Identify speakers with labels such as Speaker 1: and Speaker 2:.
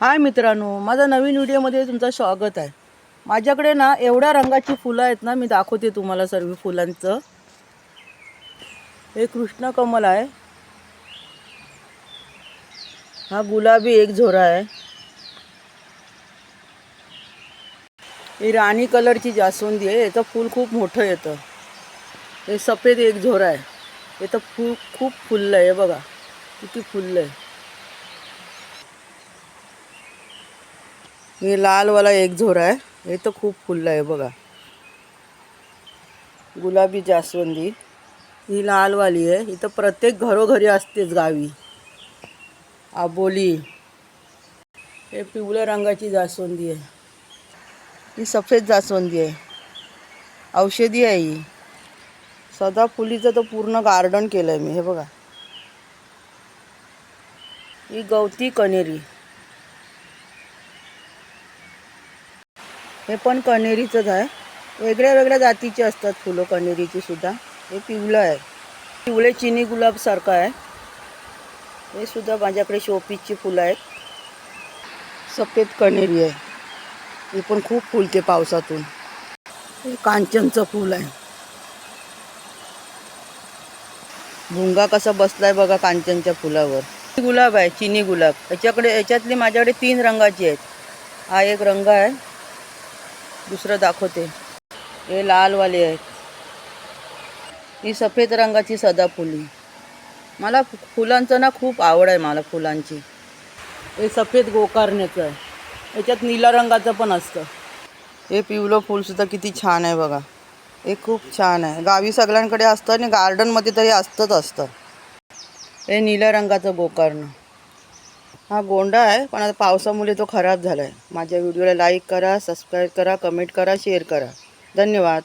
Speaker 1: हाय मित्रांनो माझा नवीन व्हिडिओमध्ये तुमचं स्वागत आहे. माझ्याकडे ना एवढ्या रंगाची फुलं आहेत ना मी दाखवते तुम्हाला सर्व फुलांचं. हे कृष्णकमल आहे. हा गुलाबी एक झोरा आहे. ही राणी कलरची जास्वंदी आहे याचं फूल खूप मोठं येतं हे सफेद एक झोरा आहे. याचं फूल खूप फुललं आहे बघा. किती फुललं आहे. हे लालवाला एक झोर आहे. हे तर खूप फुललं आहे बघा. गुलाबी जास्वंदी. ही लालवाली आहे. इथं प्रत्येक घरोघरी असतेच गावी. आबोली. हे पिवळ्या रंगाची जास्वंदी आहे. ही सफेद जास्वंदी आहे. औषधी आहे ही. सदाफुलीचं तर पूर्ण गार्डन केलं आहे मी. हे बघा. ही गवती कनेरी. हे पण कण्हेरीचंच आहे. वेगळ्या वेगळ्या जातीची असतात फुलं कण्हेरीची सुद्धा. हे पिवळं आहे. पिवळे चिनी गुलाबसारखं आहे. हे सुद्धा माझ्याकडे शोपीसची फुलं आहेत. सफेद कण्हेरी आहे. हे पण खूप फुलते पावसातून. हे कांचनचं फूल आहे. भुंगा कसा बसलाय बघा कांचनच्या फुलावर. गुलाब आहे चिनी गुलाब. याच्याकडे याच्यातली माझ्याकडे तीन रंगाची आहेत. हा एक रंग आहे. दुसरं दाखवते. हे लालवाले आहेत. ही सफेद रंगाची सदाफुली मला फुलांचं ना खूप आवड आहे मला फुलांची. हे सफेद गोकारण्याचं आहे. याच्यात निळा रंगाचं पण असतं. हे पिवलं फुलसुद्धा किती छान आहे बघा. हे खूप छान आहे. गावी सगळ्यांकडे असतं आणि गार्डनमध्ये तरी असतंच असतं. हे निळ्या रंगाचं गोकर्ण. हा गोंडा आहे पण आता पावसामुळे तो खराब झाला आहे माझ्या व्हिडिओला लाईक करा सबस्क्राईब करा कमेंट करा शेअर करा. धन्यवाद.